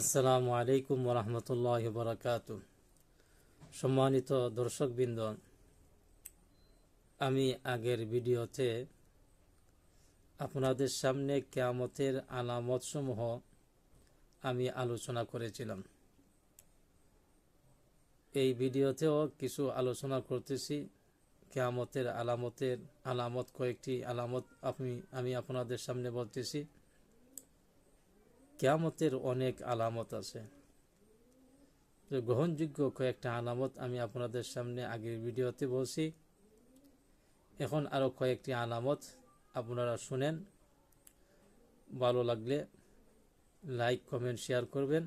আসসালামু আলাইকুম রহমতুল্লাহ বরকাত সম্মানিত দর্শকবৃন্দ, আমি আগের ভিডিওতে আপনাদের সামনে কেয়ামতের আলামতসমূহ আমি আলোচনা করেছিলাম। এই ভিডিওতেও কিছু আলোচনা করতেছি। কেয়ামতের আলামতের আলামত কয়েকটি আলামত আপনি, আমি আপনাদের সামনে বলতেছি। কেয়ামতের অনেক আলামত আছে। তো গ্রহণযোগ্য কয়েকটা আলামত আমি আপনাদের সামনে আগের ভিডিওতে বলছি। এখন আরও কয়েকটি আলামত আপনারা শুনেন। ভালো লাগলে লাইক, কমেন্ট, শেয়ার করবেন,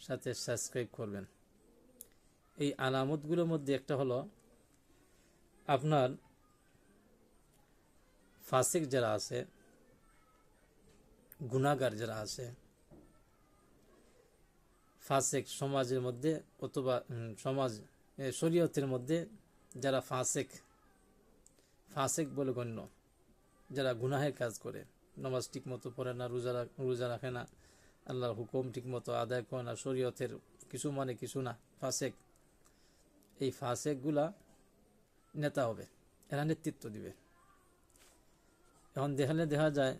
সাথে সাবস্ক্রাইব করবেন। এই আলামতগুলোর মধ্যে একটা হলো, আপনার ফাসিক যারা আছে গুণাগার যারা আছে, ফাসেক সমাজের মধ্যে অথবা সমাজ শরীয়তের মধ্যে যারা ফাসেক ফাসেক বলে গণ্য, যারা গুনাহের কাজ করে, নামাজ ঠিক মতো পড়ে না, রোজা রোজা রাখে না, আল্লাহর হুকুম ঠিক মতো আদায় করে না, শরীয়তের কিছু মানে কিছু না, ফাঁসেক, এই ফাসেকগুলা নেতা হবে, এরা নেতৃত্ব দিবে। এখন দেখালে দেখা যায়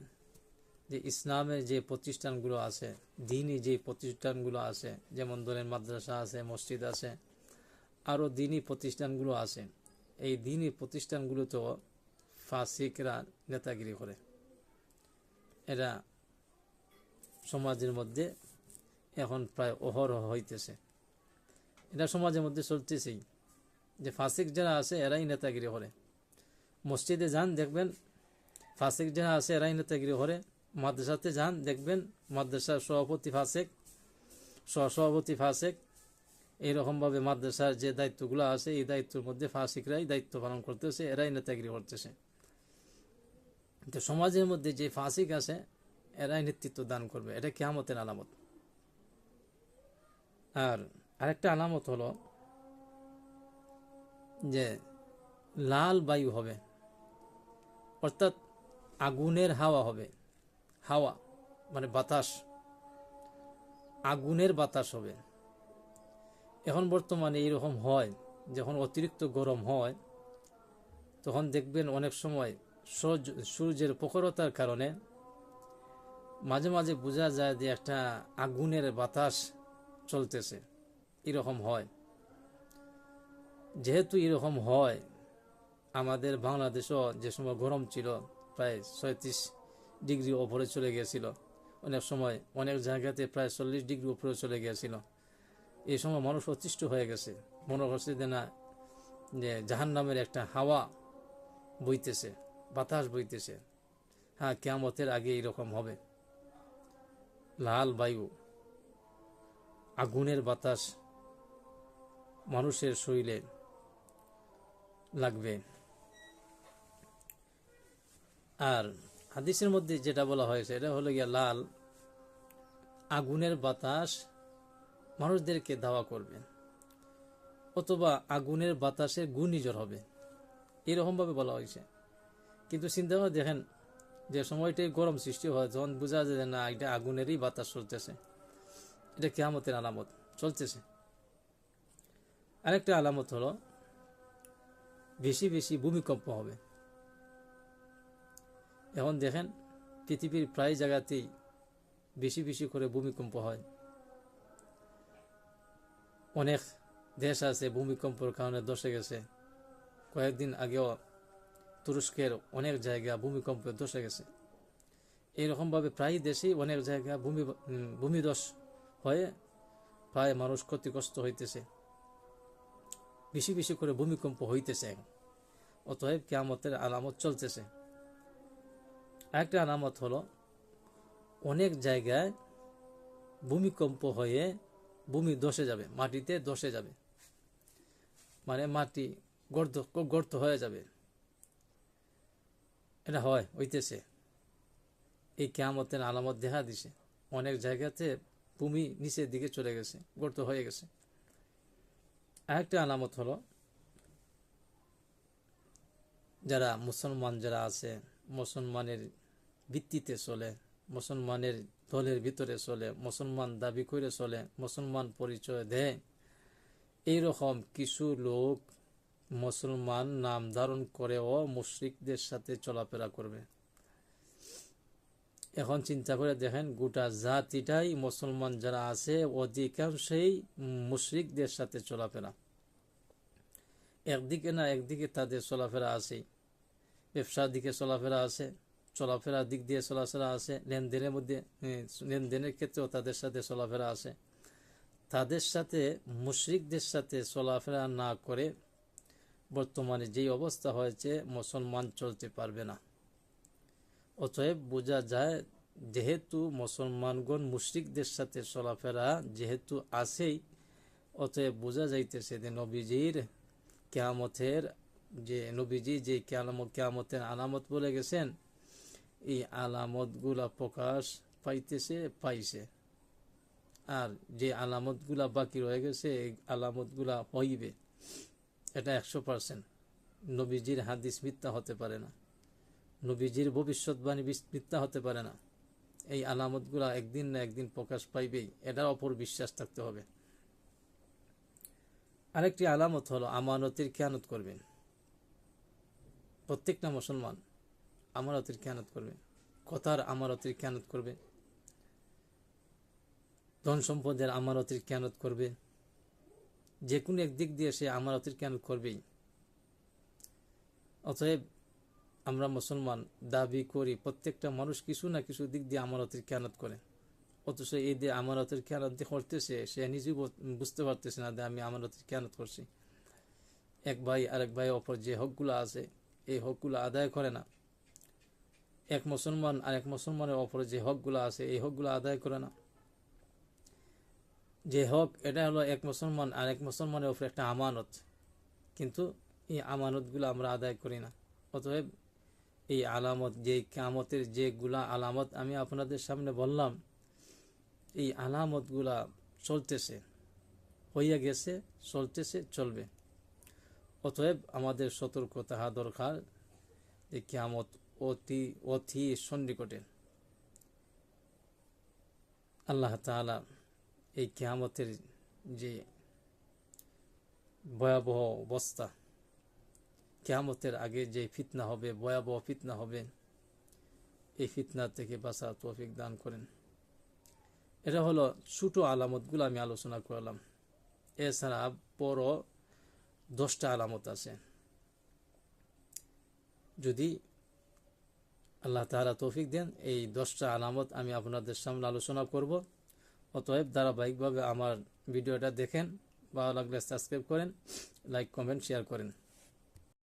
যে ইসলামের যে প্রতিষ্ঠানগুলো আছে, দিনই যে প্রতিষ্ঠানগুলো আছে, যেমন ধরেন মাদ্রাসা আছে, মসজিদ আছে আরও দিনই প্রতিষ্ঠানগুলো আছে। এই দিনই প্রতিষ্ঠানগুলোতেও ফাসিকরা নেতাগিরি করে। এরা সমাজের মধ্যে এখন প্রায় অহরহ হইতেছে। এটা সমাজের মধ্যে চলতেছেই। যে ফাসিক যারা আছে, এরাই নেতাগিরি করে। মসজিদে যান, দেখবেন, ফাসিক যারা আছে, এরাই নেতাগিরি করে। মাদ্রাসাতে যান, দেখবেন মাদ্রাসার সভাপতি ফাসেক, সহসভাপতি ফাসেক এইরকমভাবে মাদ্রাসার যে দায়িত্বগুলো আছে, এই দায়িত্বের মধ্যে ফাসিকরাই দায়িত্ব পালন করতেছে, এরাই নেতাগিরি করতেছে। তো সমাজের মধ্যে যে ফাসিক আছে, এরাই নেতৃত্ব দান করবে। এটা কেয়ামতের আলামত। আর আরেকটা আলামত হলো যে লাল বায়ু হবে, অর্থাৎ আগুনের হাওয়া হবে। হাওয়া মানে বাতাস, আগুনের বাতাস হবে। এখন বর্তমানে এইরকম হয়, যখন অতিরিক্ত গরম হয়, তখন দেখবেন অনেক সময় সূর্য- সূর্যের প্রখরতার কারণে মাঝে মাঝে বোঝা যায় যে একটা আগুনের বাতাস চলতেছে। এরকম হয়। যেহেতু এরকম হয়, আমাদের বাংলাদেশও যে সময় গরম ছিল, প্রায় ছয়ত্রিশ ডিগ্রি ওপরে চলে গিয়েছিল। অনেক সময় অনেক জায়গাতে প্রায় চল্লিশ ডিগ্রি উপরে চলে গিয়েছিল। এই সময় মানুষ অতিষ্ঠ হয়ে গেছে। মনে করছে যে না, যে জাহান নামের একটা হাওয়া বইতেছে, বাতাস বইতেছে। হ্যাঁ কেয়ামতের আগে এরকম হবে। লাল বায়ু, আগুনের বাতাস মানুষের শরীরে লাগবে। আর হাদিসের মধ্যে যেটা বলা হয়েছে, এটা হলো গিয়া লাল আগুনের বাতাস মানুষদেরকে দাওয়া করবে অথবা আগুনের বাতাসে ঘূর্ণিঝড় হবে। এরকমভাবে বলা হয়েছে। কিন্তু চিন্তা করে দেখেন যে সময়টাই গরম সৃষ্টি হয়, যখন বোঝা যায় যে না, এটা আগুনেরই বাতাস চলতেছে। এটা কেয়ামতের আলামত চলতেছে। আরেকটা আলামত হলো, বেশি বেশি ভূমিকম্প হবে। এখন দেখেন পৃথিবীর প্রায় জায়গাতেই বেশি বেশি করে ভূমিকম্প হয়। অনেক দেশ আছে ভূমিকম্পের কারণে দশে গেছে। কয়েকদিন আগেও তুরস্কের অনেক জায়গা ভূমিকম্পে দশে গেছে। এইরকমভাবে প্রায় দেশেই অনেক জায়গা ভূমি উম, ভূমিধস হয়ে প্রায় মানুষ ক্ষতিগ্রস্ত হইতেছে। বেশি বেশি করে ভূমিকম্প হইতেছে। অতএব কেয়ামতের আলামত চলতেছে। একটা আলামত হলো, অনেক জায়গায় ভূমিকম্প হয়ে ভূমি ধসে যাবে, মাটিতে ধসে যাবে। মানে মাটি গর্ত গর্ত হয়ে যাবে। এটা হয়, হইতেছে। এই কেয়ামতের আলামত দেখা দিছে। অনেক জায়গাতে ভূমি নিচের দিকে চলে গেছে, গর্ত হয়ে গেছে। আরেকটা আলামত হলো, যারা মুসলমান যারা আছে মুসলমানের ভিত্তিতে চলে, মুসলমানের দলের ভিতরে চলে, মুসলমান দাবি করে চলে, মুসলমান পরিচয় দেয়। এইরকম কিছু লোক মুসলমান নাম ধারণ করেও মুশ্রিকদের সাথে চলাফেরা করবে। এখন চিন্তা করে দেখেন, গোটা জাতিটাই মুসলমান যারা আছে, অধিকাংশই মুশ্রিকদের সাথে চলাফেরা। একদিকে না একদিকে তাদের চলাফেরা আছে। ব্যবসার দিকে চলাফেরা আছে, চলাফেরার দিক দিয়ে চলাফেরা আছে, লেনদেনের মধ্যে লেনদেনের ক্ষেত্রেও তাদের সাথে চলাফেরা আছে। তাদের সাথে, মুশরিকদের সাথে চলাফেরা না করে বর্তমানে যেই অবস্থা হয়েছে, মুসলমান চলতে পারবে না। অতএব বোঝা যায়, যেহেতু মুসলমানগণ মুশরিকদের সাথে চলাফেরা যেহেতু আছেই, অতএব বোঝা যাইতেছে যে নবীজির কেয়ামতের যে নবীজি যে কেয়ামত কেয়ামতের আলামত বলে গেছেন, এই আলামতগুলা প্রকাশ পাইতেছে, পাইছে। আর যে আলামতগুলা বাকি রয়ে গেছে, এই আলামতগুলা হইবে। এটা একশো পার্সেন্ট। নবীজির হাদিস মিথ্যা হতে পারে না। নবীজির ভবিষ্যৎবাণী মিথ্যা হতে পারে না। এই আলামতগুলা একদিন না একদিন প্রকাশ পাইবেই। এটার অপর বিশ্বাস থাকতে হবে। আরেকটি আলামত হলো আমানতের খেয়ানত করবেন। প্রত্যেকটা মুসলমান আমানতের খেয়ানত করবে। কথার আমানতের খেয়ানত করবে। ধন সম্পদের আমানতের খেয়ানত করবে। যে কোনো একদিক দিয়ে সে আমানতের খেয়ানত করবেই। অতএব আমরা মুসলমান দাবি করি প্রত্যেকটা মানুষ কিছু না কিছু দিক দিয়ে আমানতের খেয়ানত করে। অথচ এই দিয়ে আমানতের খেয়ানত যে করতেছে, সে নিজেই বুঝতে পারতেছে না যে আমি আমানতের খেয়ানত করছি। এক ভাই আরেক ভাই অপর যে হকগুলো আছে এই হকগুলো আদায় করে না। এক মুসলমান আর এক মুসলমানের অপর যে হকগুলো আছে, এই হকগুলো আদায় করে না। যে হক, এটা হলো এক মুসলমান আর এক মুসলমানের ওপরে একটা আমানত। কিন্তু এই আমানতগুলো আমরা আদায় করি না। অতএব এই আলামত, যে কামতের যেগুলা আলামত আমি আপনাদের সামনে বললাম, এই আলামতগুলা চলতেছে, হইয়া গেছে, চলতেছে, চলবে। অতএব আমাদের সতর্ক তাহা দরকার যে কিয়ামত অতি অতি সন্নিকটে। আল্লাহ তাআলা এই কিয়ামতের যে ভয়াবহ অবস্থা, কিয়ামতের আগে যে ফিতনা হবে, ভয়াবহ ফিতনা হবে, এই ফিতনা থেকে বাঁচা তৌফিক দান করেন। এটা হলো ছোট আলামতগুলো আমি আলোচনা করলাম। এছাড়া বড় দশটা আলামত আছে। যদি আল্লাহ তাহারা তৌফিক দেন, এই দশটা আলামত আমি আপনাদের সামনে আলোচনা করব। অতএব ধারাবাহিকভাবে আমার ভিডিওটা দেখেন, ভালো লাগলে সাবস্ক্রাইব করেন লাইক কমেন্ট শেয়ার করেন।